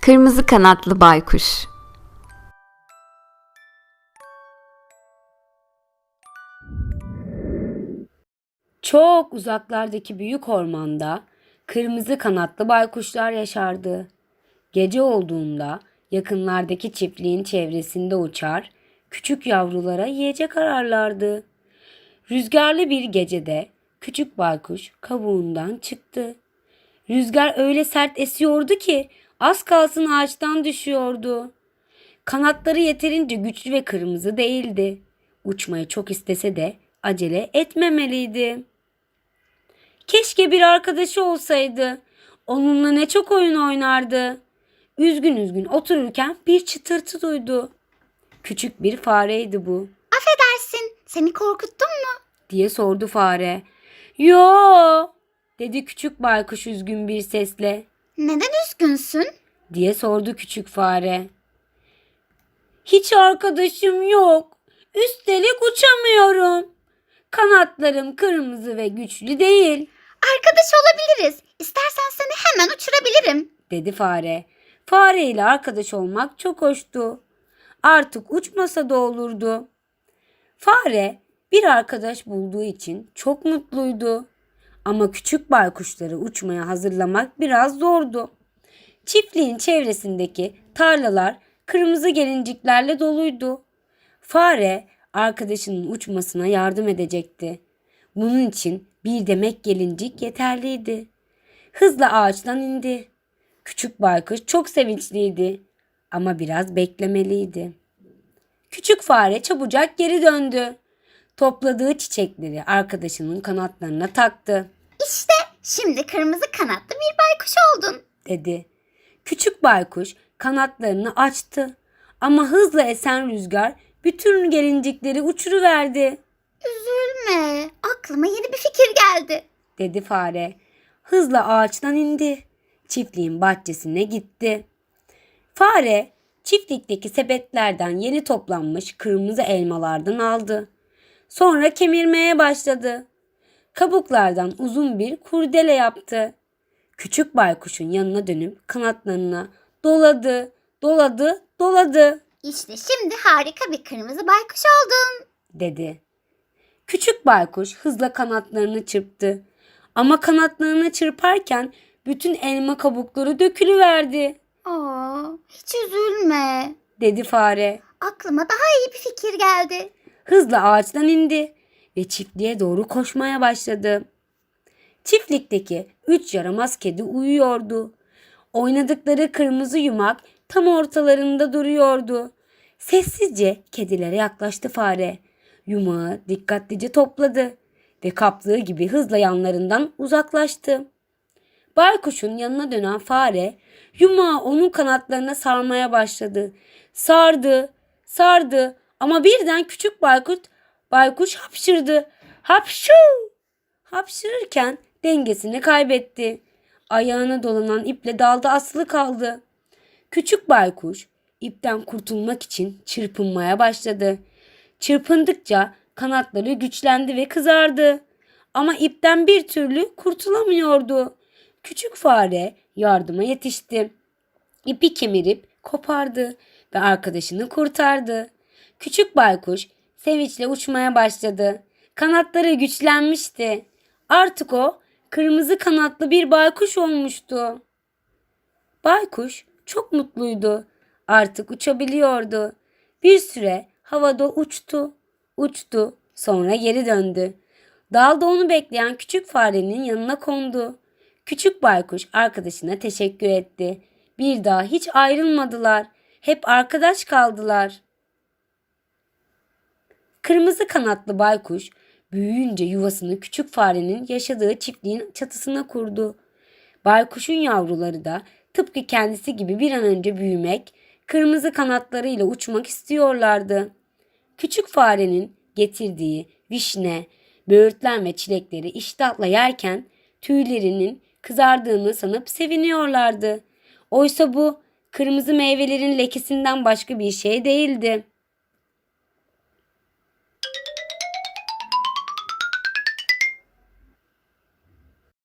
Kırmızı kanatlı baykuş. Çok uzaklardaki büyük ormanda kırmızı kanatlı baykuşlar yaşardı. Gece olduğunda yakınlardaki çiftliğin çevresinde uçar, küçük yavrulara yiyecek ararlardı. Rüzgarlı bir gecede küçük baykuş kabuğundan çıktı. Rüzgar öyle sert esiyordu ki az kalsın ağaçtan düşüyordu. Kanatları yeterince güçlü ve kırmızı değildi. Uçmayı çok istese de acele etmemeliydi. Keşke bir arkadaşı olsaydı. Onunla ne çok oyun oynardı. Üzgün üzgün otururken bir çıtırtı duydu. Küçük bir fareydi bu Affedersin, seni korkuttum mu? diye sordu fare. Yo dedi küçük baykuş üzgün bir sesle Neden üzgünsün? diye sordu küçük fare. Hiç arkadaşım yok. Üstelik uçamıyorum. Kanatlarım kırmızı ve güçlü değil Arkadaş olabiliriz. İstersen seni hemen uçurabilirim. dedi fare. Fare ile arkadaş olmak çok hoştu. Artık uçmasa da olurdu. Fare bir arkadaş bulduğu için çok mutluydu. Ama küçük baykuşları uçmaya hazırlamak biraz zordu. Çiftliğin çevresindeki tarlalar kırmızı gelinciklerle doluydu. Fare arkadaşının uçmasına yardım edecekti. Bunun için bir demek gelincik yeterliydi. Hızla ağaçtan indi. Küçük baykuş çok sevinçliydi ama biraz beklemeliydi. Küçük fare çabucak geri döndü. Topladığı çiçekleri arkadaşının kanatlarına taktı, İşte şimdi kırmızı kanatlı bir baykuş oldun. dedi. Küçük baykuş kanatlarını açtı ama hızla esen rüzgar bütün gelincikleri uçuruverdi, Üzülme. Aklıma yeni bir fikir geldi. dedi fare. Hızla ağaçtan indi. Çiftliğin bahçesine gitti. Fare çiftlikteki sepetlerden yeni toplanmış kırmızı elmalardan aldı. Sonra kemirmeye başladı. Kabuklardan uzun bir kurdele yaptı. Küçük baykuşun yanına dönüp kanatlarına doladı, doladı, doladı İşte şimdi harika bir kırmızı baykuş oldun. dedi. Küçük baykuş hızla kanatlarını çırptı. Ama kanatlarını çırparken bütün elma kabukları dökülüverdi, Aa, hiç üzülme. dedi fare. Aklıma daha iyi bir fikir geldi. Hızla ağaçtan indi ve çiftliğe doğru koşmaya başladı. Çiftlikteki üç yaramaz kedi uyuyordu. Oynadıkları kırmızı yumak tam ortalarında duruyordu. Sessizce kedilere yaklaştı fare. Yumağı dikkatlice topladı ve kaptığı gibi hızla yanlarından uzaklaştı. Baykuşun yanına dönen fare yumağı onun kanatlarına sarmaya başladı. Sardı, sardı ama birden küçük baykuş, baykuş hapşırdı. Hapşu! Hapşırırken dengesini kaybetti. Ayağına dolanan iple dalda asılı kaldı. Küçük baykuş ipten kurtulmak için çırpınmaya başladı. Çırpındıkça kanatları güçlendi ve kızardı. Ama ipten bir türlü kurtulamıyordu. Küçük fare yardıma yetişti. İpi kemirip kopardı ve arkadaşını kurtardı. Küçük baykuş sevinçle uçmaya başladı. Kanatları güçlenmişti. Artık o kırmızı kanatlı bir baykuş olmuştu. Baykuş çok mutluydu. Artık uçabiliyordu. Bir süre havada uçtu, uçtu, sonra geri döndü. Dalda onu bekleyen küçük farenin yanına kondu. Küçük baykuş arkadaşına teşekkür etti. Bir daha hiç ayrılmadılar. Hep arkadaş kaldılar. Kırmızı kanatlı baykuş büyüyünce yuvasını küçük farenin yaşadığı çiftliğin çatısına kurdu. Baykuşun yavruları da tıpkı kendisi gibi bir an önce büyümek, kırmızı kanatlarıyla uçmak istiyorlardı. Küçük farenin getirdiği vişne, böğürtlen ve çilekleri iştahla yerken tüylerinin kızardığını sanıp seviniyorlardı. Oysa bu kırmızı meyvelerin lekesinden başka bir şey değildi.